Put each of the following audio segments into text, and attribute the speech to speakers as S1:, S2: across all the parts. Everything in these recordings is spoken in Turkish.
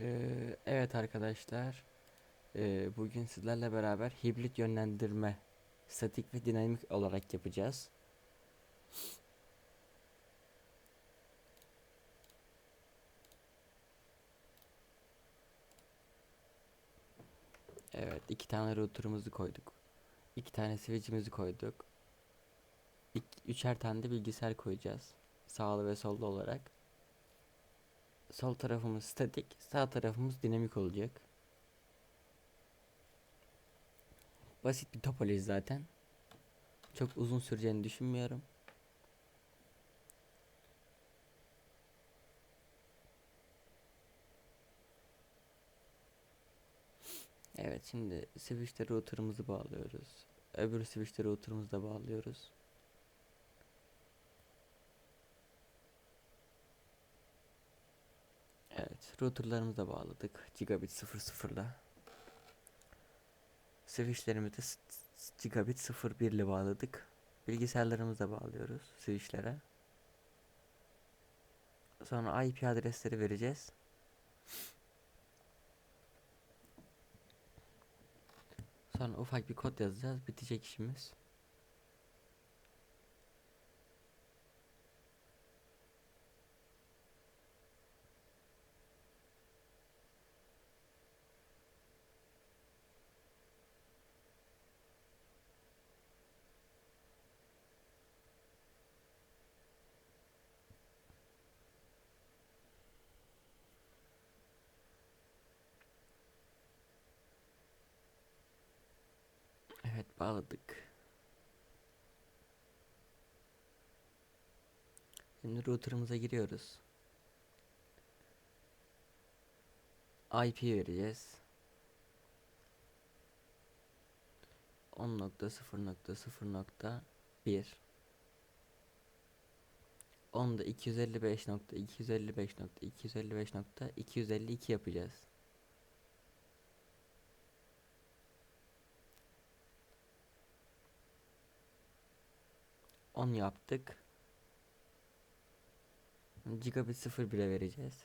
S1: Ee, evet arkadaşlar. Ee, bugün sizlerle beraber hibrit yönlendirme statik ve dinamik olarak yapacağız. Evet, iki tane router'ımızı koyduk. iki tane switch'imizi koyduk. İk, üçer tane de bilgisayar koyacağız. Sağlı ve sollu olarak. Sol tarafımız statik, sağ tarafımız dinamik olacak. Basit bir topoloji zaten. Çok uzun süreceğini düşünmüyorum. Evet şimdi switch'te router'ımızı bağlıyoruz. Öbür switch'te router'ımızı da bağlıyoruz. Evet, router'larımızı da bağladık. Gigabit 00'la. Switch'lerimizi de s- s- Gigabit 01 ile bağladık. Bilgisayarlarımızı da bağlıyoruz switch'lere. Sonra IP adresleri vereceğiz. Sonra ufak bir kod yazacağız. Bitecek işimiz. Evet bağladık. Şimdi router'ımıza giriyoruz. IP vereceğiz. 10.0.0.1 Onu da 255.255.255.252 yapacağız. On yaptık. Gigabit 01'e vereceğiz.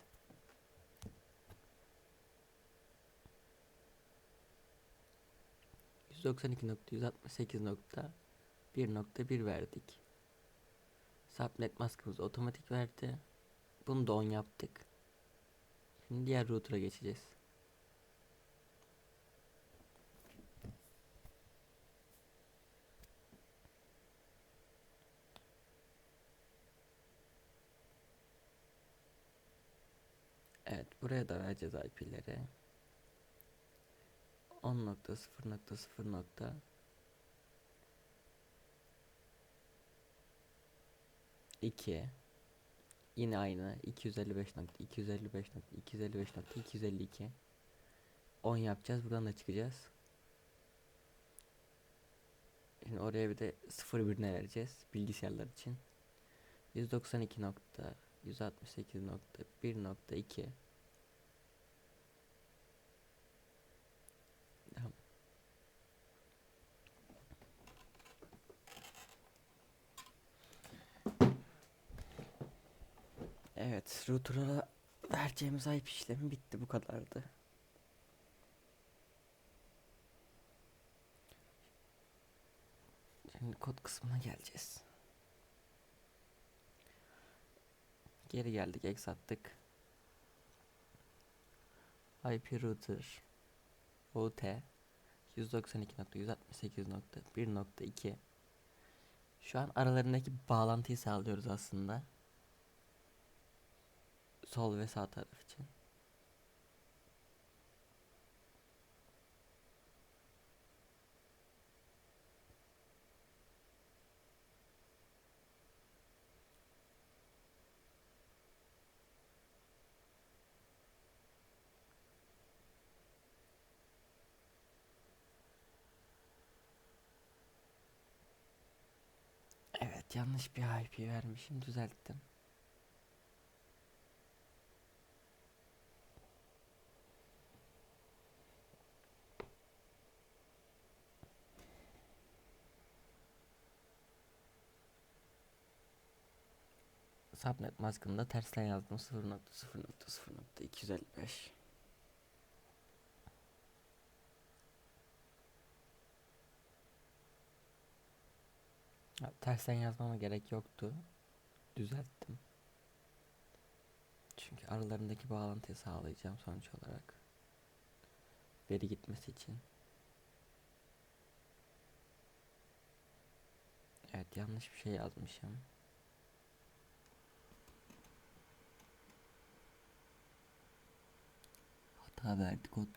S1: %92.168.1.1 verdik. Subnet maskımızı otomatik verdi. Bunu da 10 yaptık. Şimdi diğer router'a geçeceğiz. Evet buraya da vereceğiz IP'leri. 10.0.0. nokta iki. Yine aynı. 255.255.255.252 10 yapacağız. Buradan da çıkacağız. Şimdi oraya bir de 0 birine vereceğiz bilgisayarlar için. 192.168.1.2 Evet, router'a vereceğimiz IP işlemi bitti bu kadardı. Şimdi kod kısmına geleceğiz. Geri geldik, ex attık. IP router OT 192.168.1.2 Şu an aralarındaki bağlantıyı sağlıyoruz aslında. Sol ve sağ taraf için. Evet yanlış bir IP vermişim düzelttim. subnet maskımda tersten yazdım 0.0.0.255 Tersten yazmama gerek yoktu. Düzelttim. Çünkü aralarındaki bağlantıyı sağlayacağım sonuç olarak. Veri gitmesi için. Evet yanlış bir şey yazmışım. Verdi kod.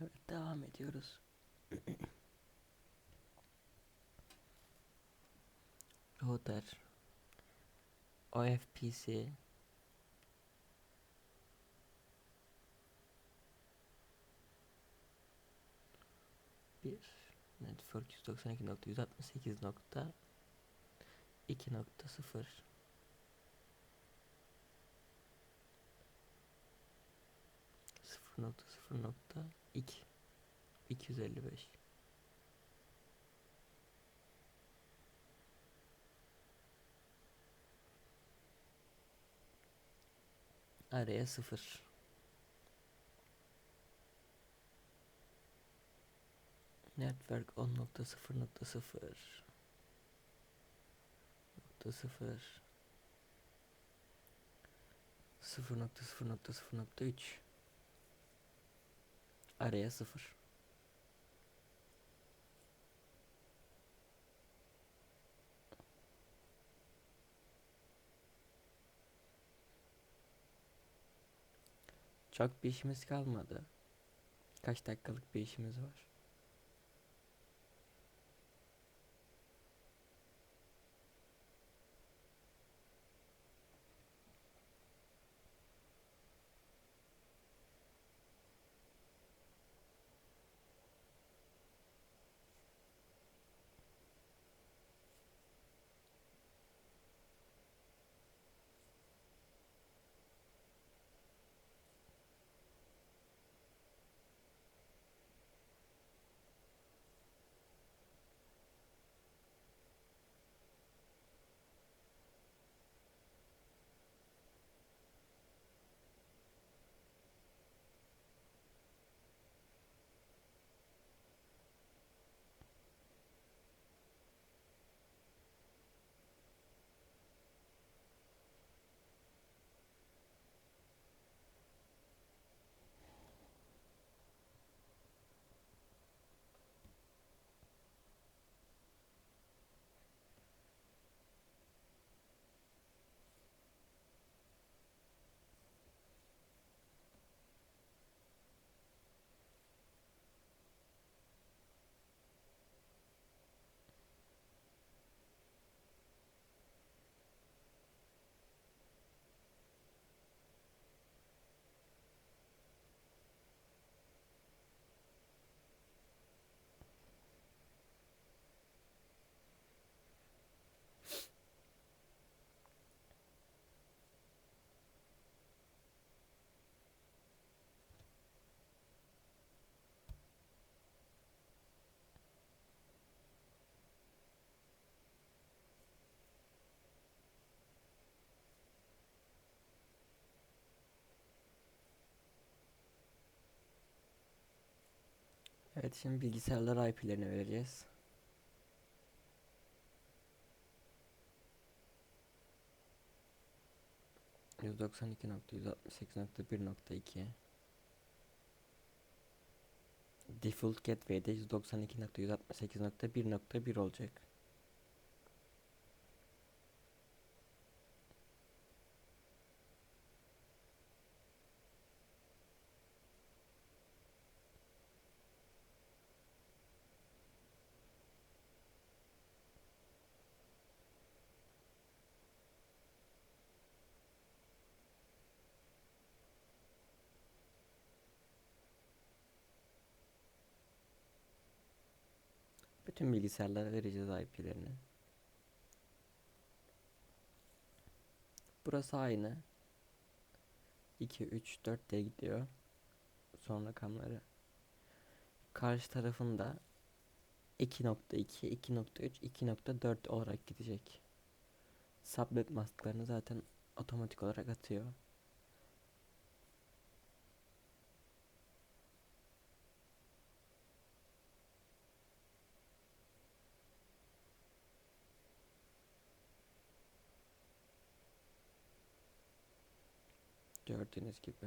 S1: Evet devam ediyoruz. Router. OFPC bir. Network 192.168 nokta 2.0 0.0.2 255 araya 0 network 10.0.0 nokta 0 0.0.0.3 araya 0 Çok bir işimiz kalmadı. Kaç dakikalık bir işimiz var. Evet şimdi bilgisayarlara IP'lerini vereceğiz. Yüz doksan iki nokta yüz altmış sekiz nokta bir nokta iki Default gateway'de yüz doksan iki nokta yüz altmış sekiz nokta bir nokta bir olacak. Bütün bilgisayarlara vereceğiz IP'lerini. Burası aynı. 2, 3, 4 diye gidiyor. Son rakamları. Karşı tarafında 2.2, 2.3, 2.4 olarak gidecek. Subnet masklarını zaten otomatik olarak atıyor. Gördüğünüz gibi.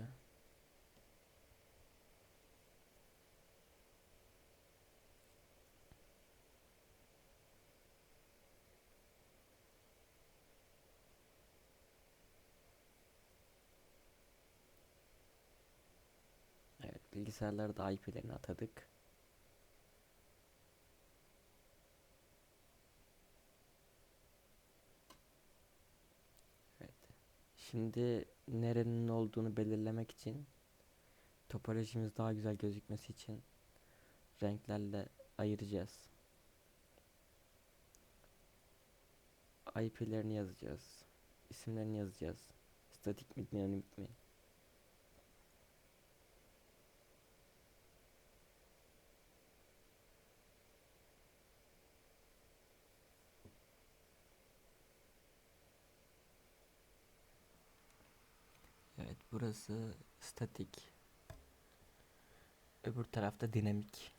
S1: Evet, bilgisayarlara da IP'lerini atadık. Şimdi nerenin olduğunu belirlemek için topolojimiz daha güzel gözükmesi için renklerle ayıracağız. IP'lerini yazacağız. İsimlerini yazacağız. Statik mi, dinamik mi? Evet, burası statik. Öbür tarafta dinamik.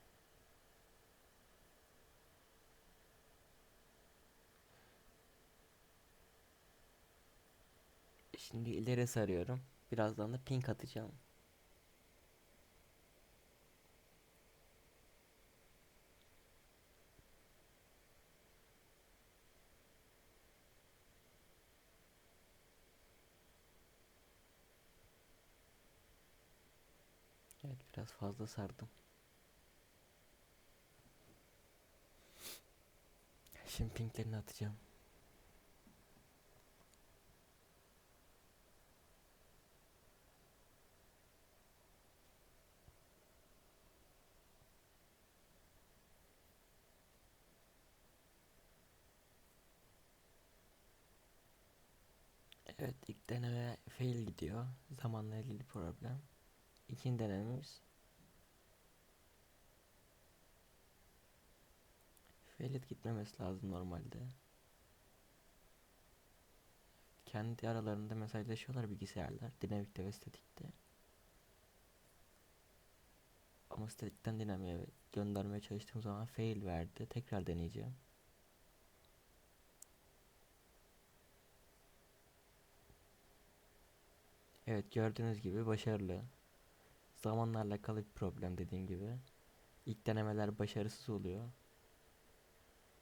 S1: Şimdi ileri sarıyorum. Birazdan da pink atacağım. Evet biraz fazla sardım. Şimdi pinklerini atacağım. Evet ilk deneme fail gidiyor. Zamanla ilgili problem. İkinci denememiz Failit gitmemesi lazım normalde. Kendi aralarında mesajlaşıyorlar bilgisayarlar. Dinamikte ve statikte. Ama statikten dinamiğe göndermeye çalıştığım zaman fail verdi. Tekrar deneyeceğim. Evet gördüğünüz gibi başarılı. Zamanla alakalı bir problem dediğim gibi. İlk denemeler başarısız oluyor.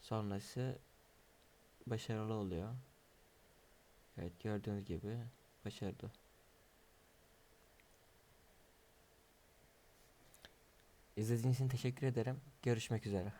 S1: Sonrası başarılı oluyor. Evet gördüğünüz gibi başarılı. İzlediğiniz için teşekkür ederim. Görüşmek üzere.